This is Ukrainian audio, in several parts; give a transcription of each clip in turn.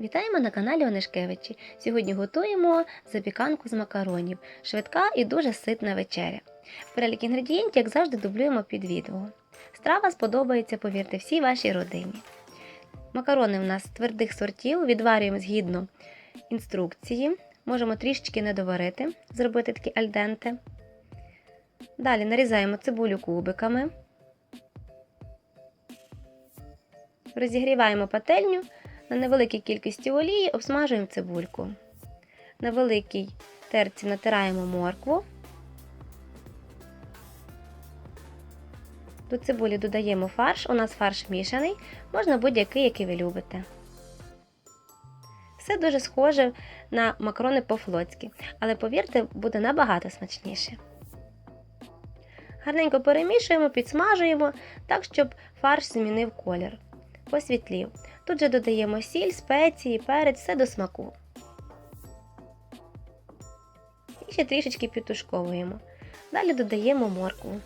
Вітаємо на каналі Онишкевичі. Сьогодні готуємо запіканку з макаронів. Швидка і дуже ситна вечеря. Перелік інгредієнтів, як завжди, дублюємо під відео. Страва сподобається, повірте, всій вашій родині. Макарони в нас твердих сортів, відварюємо згідно інструкції. Можемо трішечки не доварити, зробити такі альденте. Далі нарізаємо цибулю кубиками. Розігріваємо пательню. На невеликій кількості олії обсмажуємо цибульку. На великій терці натираємо моркву. До цибулі додаємо фарш. У нас фарш мішаний, можна будь-який, який ви любите. Все дуже схоже на макарони по-флотськи, але повірте, буде набагато смачніше. Гарненько перемішуємо, підсмажуємо так, щоб фарш змінив колір. Посвітлів. Тут же додаємо сіль, спеції, перець, все до смаку. І ще трішечки підтушковуємо. Далі додаємо моркву.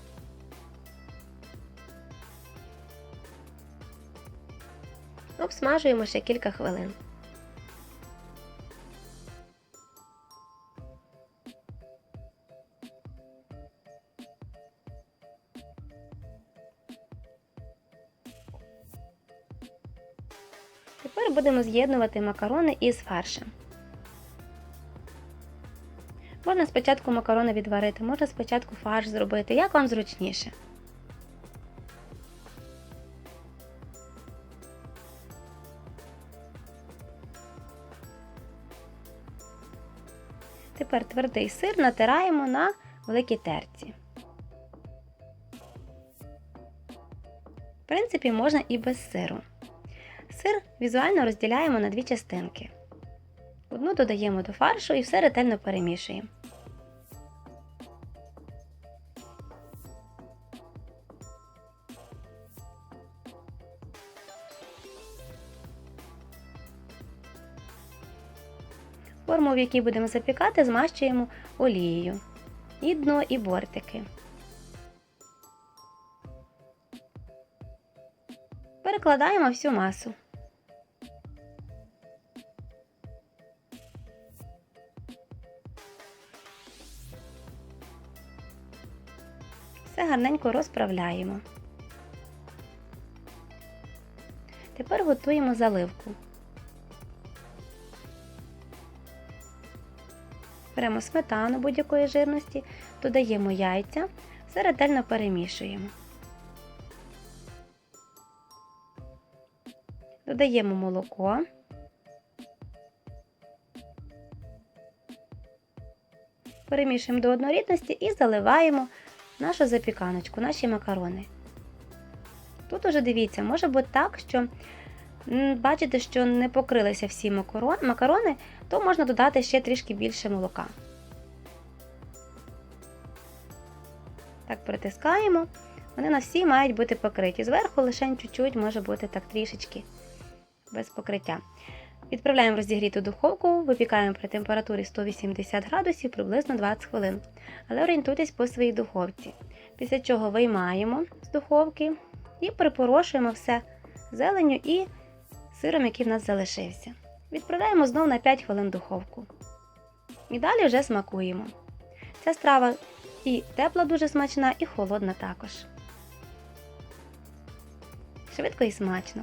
Обсмажуємо ще кілька хвилин. Тепер будемо з'єднувати макарони із фаршем. Можна спочатку макарони відварити, можна спочатку фарш зробити, як вам зручніше. Тепер твердий сир натираємо на великій терці. В принципі, можна і без сиру. Сир візуально розділяємо на дві частинки. Одну додаємо до фаршу і все ретельно перемішуємо. Форму, в якій будемо запікати, змащуємо олією. І дно, і бортики. Перекладаємо всю масу. Все гарненько розправляємо. Тепер готуємо заливку. Беремо сметану будь-якої жирності, додаємо яйця, все ретельно перемішуємо. Додаємо молоко. Перемішуємо до однорідності і заливаємо нашу запіканочку, наші макарони. Тут уже дивіться, може бути так, що бачите, що не покрилися всі макарони, то можна додати ще трішки більше молока. Так притискаємо. Вони на всі мають бути покриті. Зверху лише чуть-чуть може бути так трішечки без покриття. Відправляємо розігріту духовку, випікаємо при температурі 180 градусів приблизно 20 хвилин. Але орієнтуйтесь по своїй духовці. Після чого виймаємо з духовки і припорошуємо все зеленню і сиром, який в нас залишився. Відправляємо знову на 5 хвилин духовку. І далі вже смакуємо. Ця страва і тепла дуже смачна, і холодна також. Швидко і смачно.